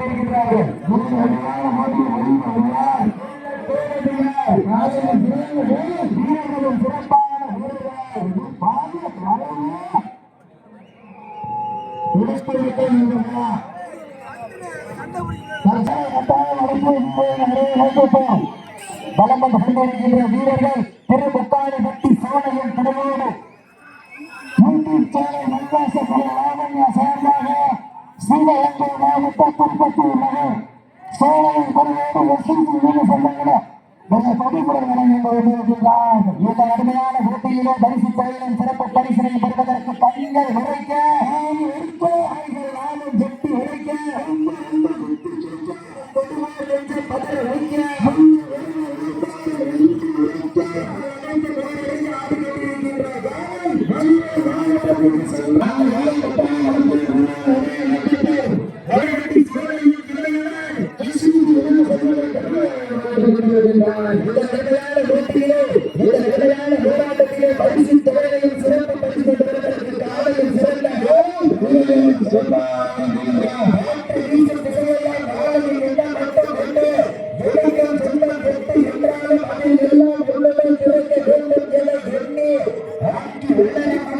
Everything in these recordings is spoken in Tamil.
கொண்டிருக்கிறார்கள். வீரர்களும் சிறப்பான வீரர்கள் பலம் வந்து கொண்டிருக்கின்ற வீரர்கள் திரு பட்டி யூடியூப் சேனல் சார்பாக சிவகங்கை மாவட்ட திருப்பத்தூர் நகர் சோழையின் திருவோடு வசூல் வீடு சொந்தங்கள நீங்கள் பதிவுடன் வழங்கி கொண்டிருக்கிறார் இந்த அருமையான போட்டியிலே பரிசு தொழிலும் சிறப்பு பரிசினை பெறுவதற்கு பணிகள் உரைக்க இருக்க அவைகள் நானும் செட்டு உரைக்க பதில் உரைக்க கொண்டு வருகின்றார் இந்த கடுமையான போட்டியிலே இந்த கடுமையான போராட்டத்திலே பரிசு தொகையையும் சிறப்பு பரிசு பெறுவதற்கு காலையில் சிறந்த என்றாலும் அதில் எல்லாம் உள்ளதை திறக்க வேண்டும் என எண்ணி உள்ளடக்கம்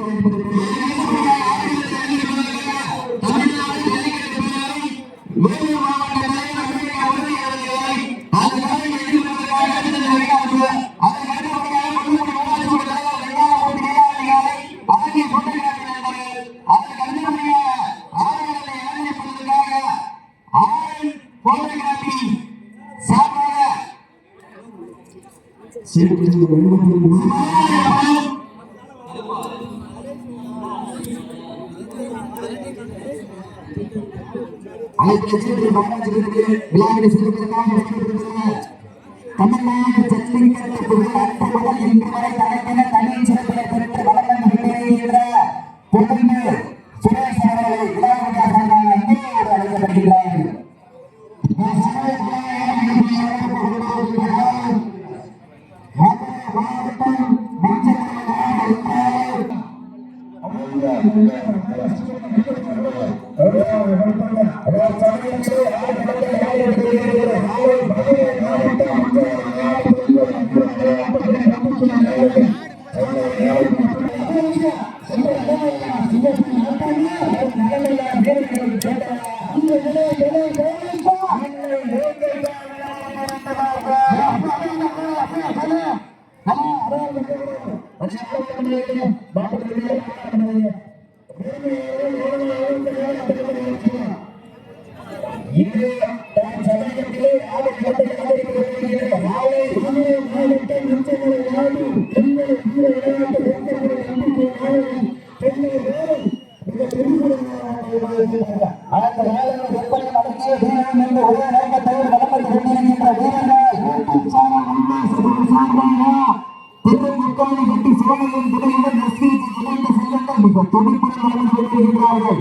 நாட்டிய சார்பாக தமிழ்நாடு ஜல்லிக்கட்டு புகழ் அடுத்த முதல் இன்று வரை தலைப்பின தனி சிறப்பினை பெற்று வளர்ந்து திருமுக்காணிப்பட்டி செல்லுங்கள்